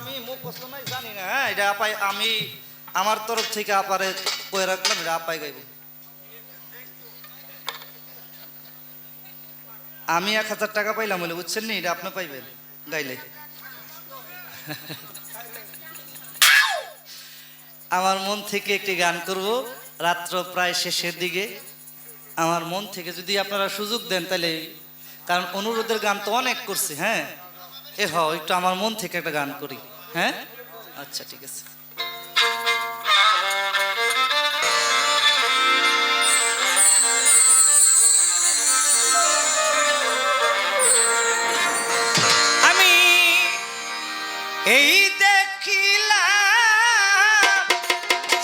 আমি হ্যাঁ এটা আমি আমার তরফ থেকে আপারে কয়ে রাখলাম, এটা আপাই গাইব। আমি এক হাজার টাকা পাইলাম বলে বুঝছেন নি, এটা আপনি পাইবেন গাইলে। আমার মন থেকে একটি গান করব, রাত্র প্রায় শেষের দিকে। আমার মন থেকে যদি আপনারা সুযোগ দেন তাহলে, কারণ অনুরোধের গান তো অনেক করছি হ্যাঁ। এ হ, একটু আমার মন থেকে একটা গান করি। হ্যাঁ? আচ্ছা ঠিক আছে। আমি এই দেখিলাম,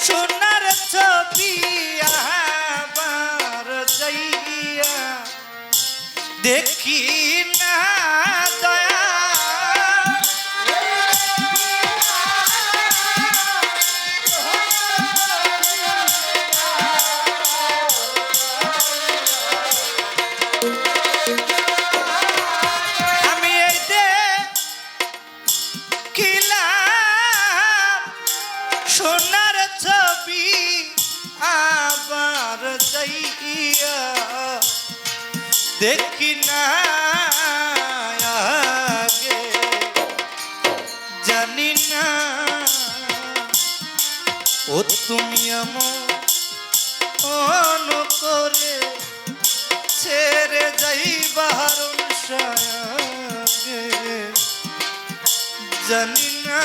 সোনার ছবি আবার যাইয়া দেখি সোনার ছবি আবার যাইয়া দেখি না জানি না ও তুমি আমার করে ছেড়ে যাই বাহারুন জানি না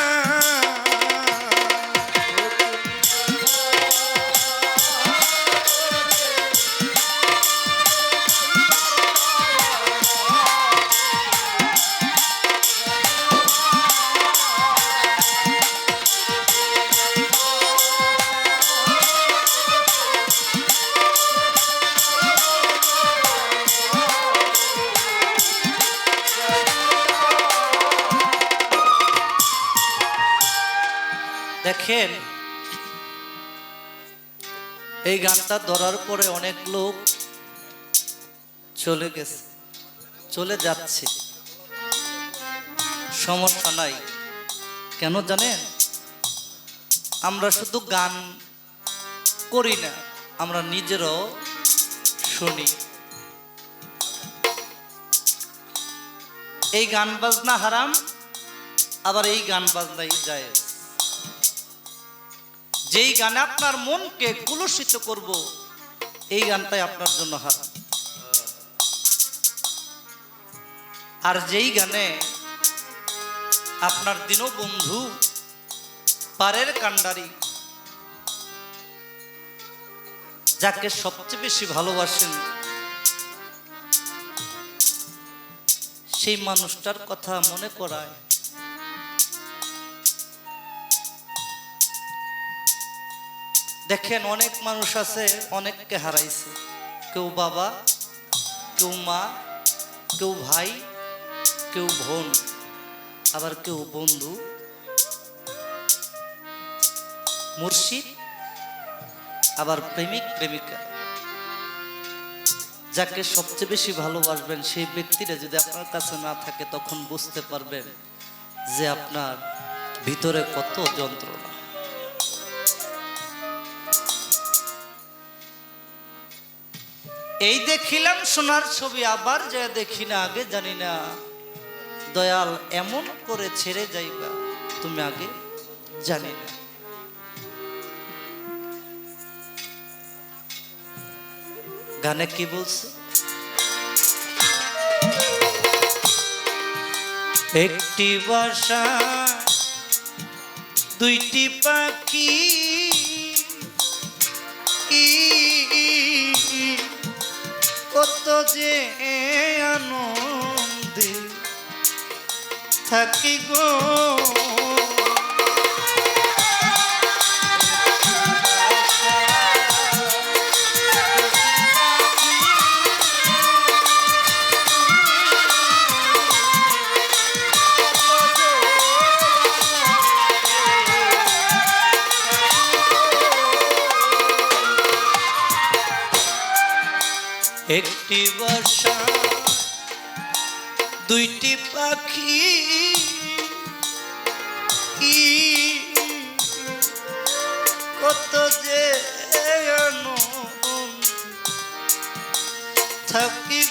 দেখেন, এই গানটা ধরার পরে অনেক লোক চলে গেছে, চলে যাচ্ছে। সমস্যা নাই। কেন জানেন? আমরা শুধু গান করি না, আমরা নিজেরও শুনি। এই গান বাজনা হারাম, আবার এই গান বাজনাই যায় যেই গানে আপনার মনকে কুলসিত করব, এই গানটাই আপনার জন্য হারাম। আর যেই গানে আপনার দিনবন্ধু পারের কান্ডারি যাকে সবচেয়ে বেশি ভালোবাসেন, সেই মানুষটার কথা মনে করায় দেখেন অনেক মানুষ আছে, অনেককে হারাইছে। কেউ বাবা, কেউ মা, কেউ ভাই, কেউ বোন, আবার কেউ বন্ধু। মুর্শিদ, আবার প্রেমিক, প্রেমিকা। যাকে সবচেয়ে বেশি ভালোবাসবেন, সেই ব্যক্তিটা যদি আপনার কাছে না থাকে, তখন বুঝতে পারবেন যে আপনার ভিতরে কত যন্ত্রণা। এই দেখিলাম সোনার ছবি, আবার যা দেখি না, আগে জানি না। দয়াল, এমন করে ছেড়ে যাইবা, তুমি আগে জানি না। গানে কি বলছে? একটি বাসা, দুইটি পাখি কত যে আনন্দে থাকি গো। একটি বর্ষা দুইটি পাখি কত যে থাকি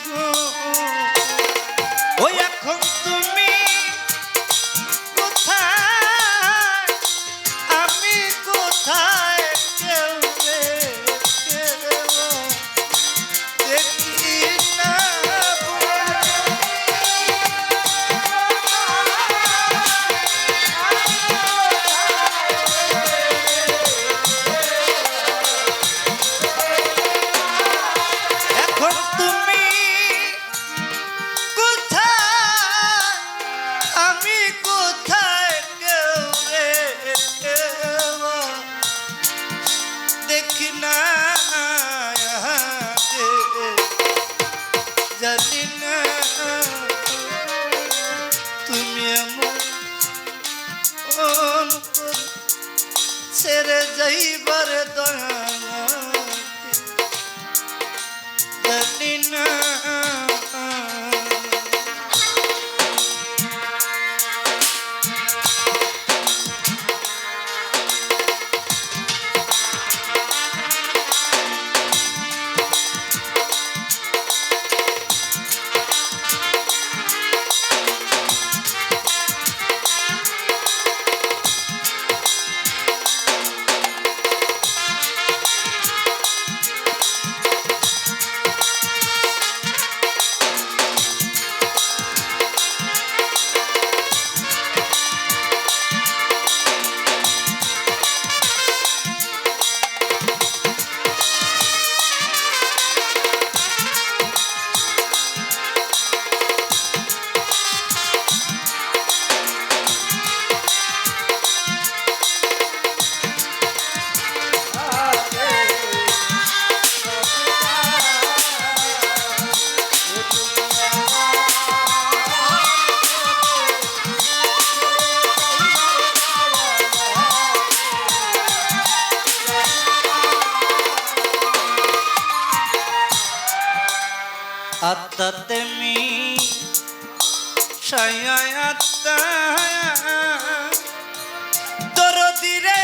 নদীরে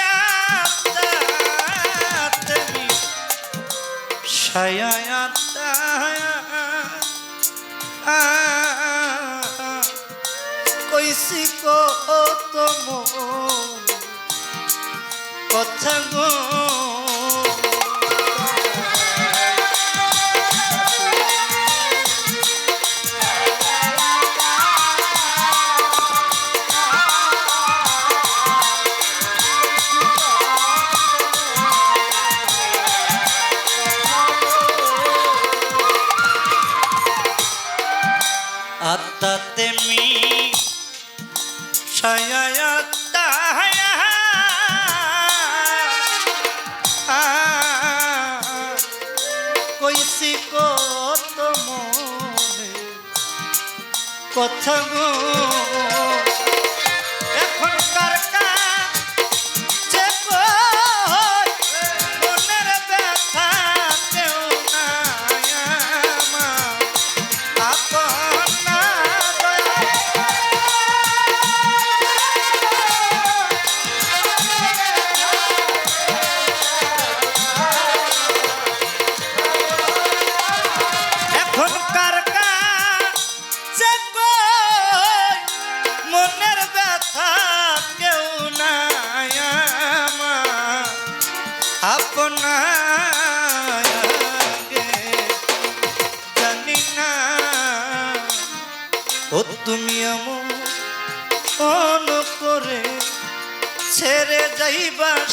আপনি ছায়া কইছি কো তোম কথা গো কথা গো। এখনকার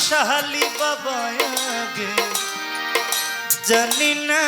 শাহালি বাবা আগে। জানি না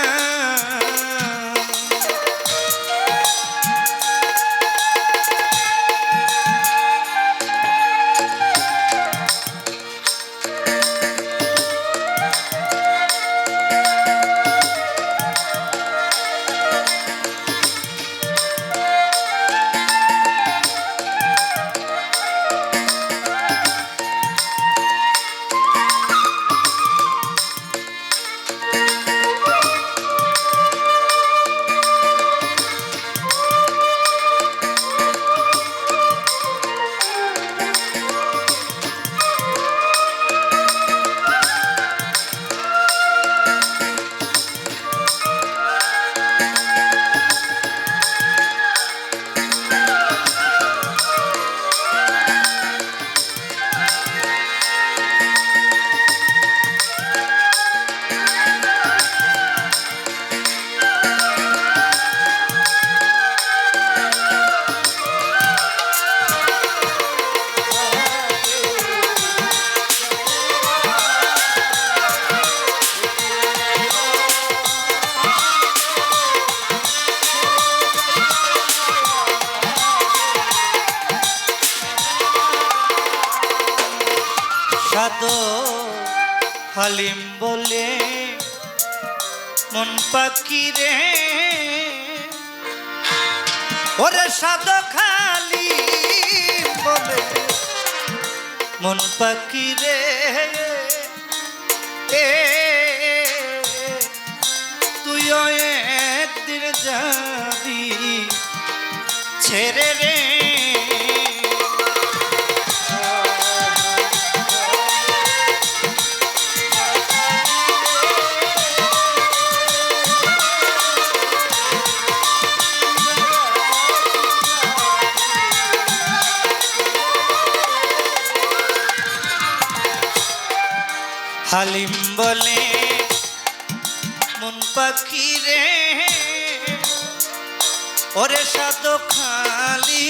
হালিম বলে, মন পাখি রে। ওরে সাদ খালি বলে, মন পাখি রে। এ, তুইও একদিন যাবি ছেড়ে রে হালিম বলে মন পাখি রে ওরে সাত খালি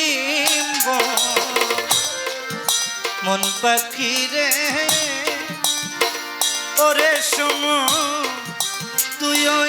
মন পাখি রে ওরে সম তুইও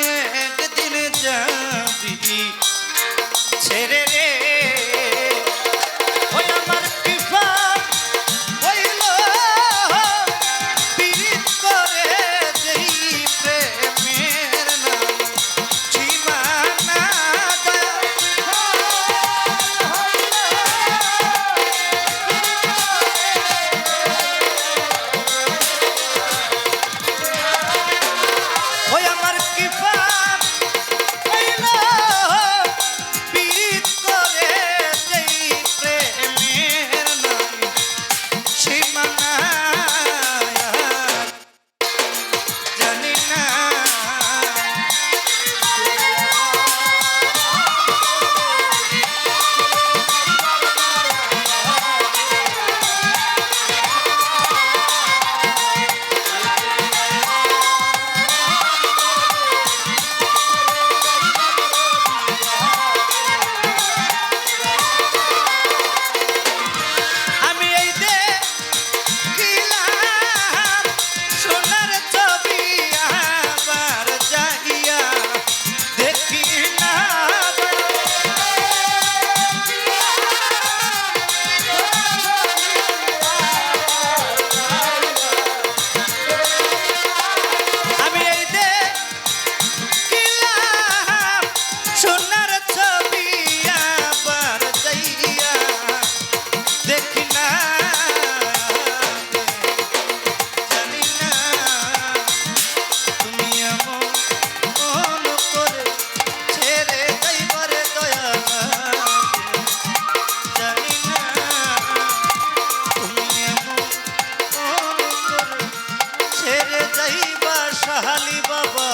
সাহালি বাবা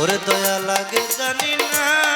ওরে দয়া লাগে জানি না।